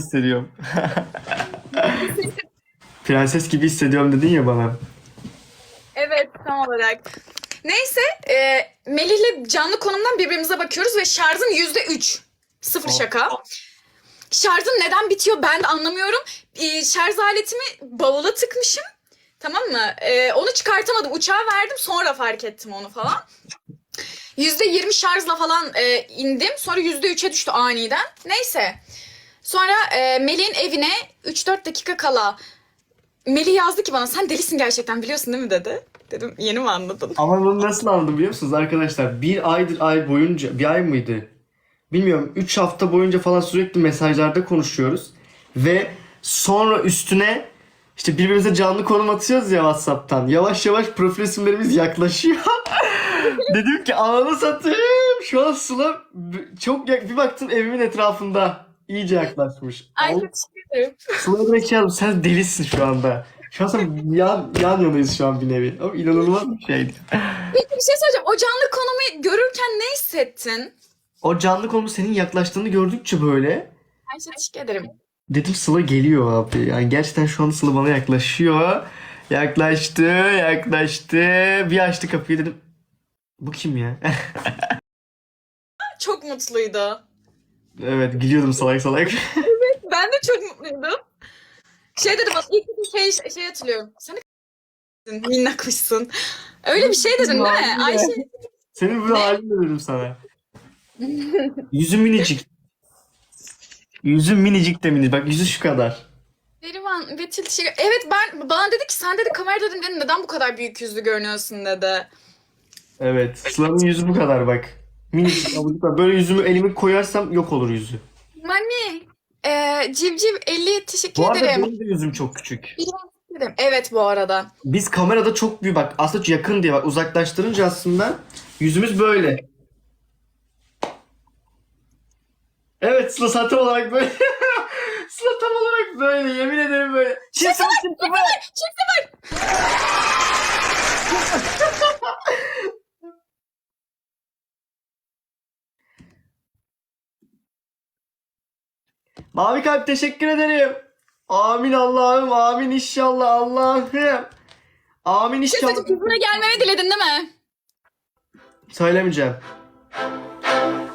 hissediyorum. Prenses gibi hissediyorum dedin ya bana. Evet tam olarak. Neyse e, Melih'le canlı konumdan birbirimize bakıyoruz ve şarjım yüzde üç. Sıfır şaka. Şarjım neden bitiyor ben de anlamıyorum. E, şarj aletimi bavula tıkmışım. Tamam mı? E, onu çıkartamadım. Uçağa verdim sonra fark ettim onu falan. Yüzde yirmi şarjla falan e, indim. Sonra yüzde üçe düştü aniden. Neyse. Sonra e, Melih'in evine 3-4 dakika kala Melih yazdı ki bana sen delisin gerçekten biliyorsun değil mi dedi. Dedim yeni mi anladın? Ama bunu nasıl anladım biliyor musunuz arkadaşlar? Bir aydır ay boyunca, bir ay mıydı? Bilmiyorum. Üç hafta boyunca falan sürekli mesajlarda konuşuyoruz. Ve sonra üstüne işte birbirimize canlı konum atıyoruz ya Whatsapp'tan. Yavaş yavaş profil isimlerimiz yaklaşıyor. Dedim ki ananı satayım. Şu an Sıla çok yak- bir baktım evimin etrafında. İyice yaklaşmış. Ay çok teşekkür ederim. Sıla'ya direkt şey yazdım, sen delisin şu anda. Şu an sen yan, yan yanayız şu an bir nevi. Ama inanılmaz bir şeydi. Peki bir şey söyleyeceğim. O canlı konumu görürken ne hissettin? O canlı konu senin yaklaştığını gördükçe böyle Ay çok teşekkür ederim. dedim Sıla geliyor abi. Yani gerçekten şu anda Sıla bana yaklaşıyor. Yaklaştı, yaklaştı. Bir açtı kapıyı dedim. Bu kim ya? Çok mutluydu. Evet gülüyordum salak salak. Ben de çok mutluydum. Şey dedim bak ilk bir şey, şey hatırlıyorum. Sen minnakmışsın. Öyle bir şey dedin değil mi? Ayşe Senin bu halini de dedim sana. Yüzü minicik. Yüzü minicik de minicik. Bak yüzü şu kadar. Berivan, Betül teşekkür Evet ben bana dedi ki sen dedi kamerada dedim "Benim neden bu kadar büyük yüzlü görünüyorsun dedi. Evet. Sıla'nın yüzü bu kadar bak. Minicik. abucuk kadar. Böyle yüzümü elimi koyarsam yok olur yüzü. Mami, e, Civciv 50 teşekkür Bu arada ederim. benim de yüzüm çok küçük. Ederim. Evet bu arada. Biz kamerada çok büyük bak aslında yakın diye bak uzaklaştırınca aslında yüzümüz böyle. Evet Sıla sen tam olarak böyle. Sıla tam olarak böyle yemin ederim böyle. Çift sıfır çift sıfır. Mavi kalp teşekkür ederim. Amin Allah'ım amin inşallah Allah'ım. Amin şey inşallah. söyleyeceğim, yüzüne gelmemi diledin değil mi? Söylemeyeceğim.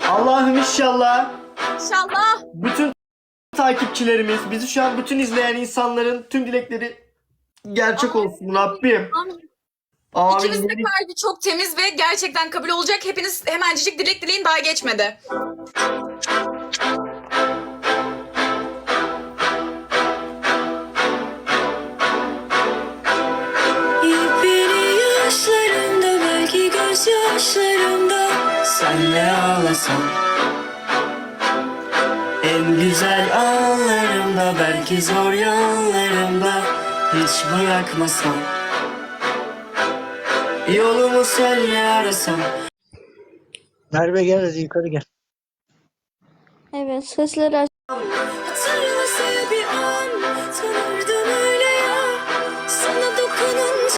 Allah'ım inşallah İnşallah. bütün takipçilerimiz, bizi şu an bütün izleyen insanların tüm dilekleri gerçek olsun Rabbim. Amin. Amin. İkimizin de kalbi çok temiz ve gerçekten kabul olacak. Hepiniz hemencik dilek dileyin daha geçmedi. Gözyaşlarımda Senle ağlasam En güzel anlarımda belki zor yanlarımda Hiç bırakmasam Yolumu senle arasam Merve gel hadi yukarı gel. Evet sesleri aç. Hatırlasa bir an tanırdım öyle ya Sana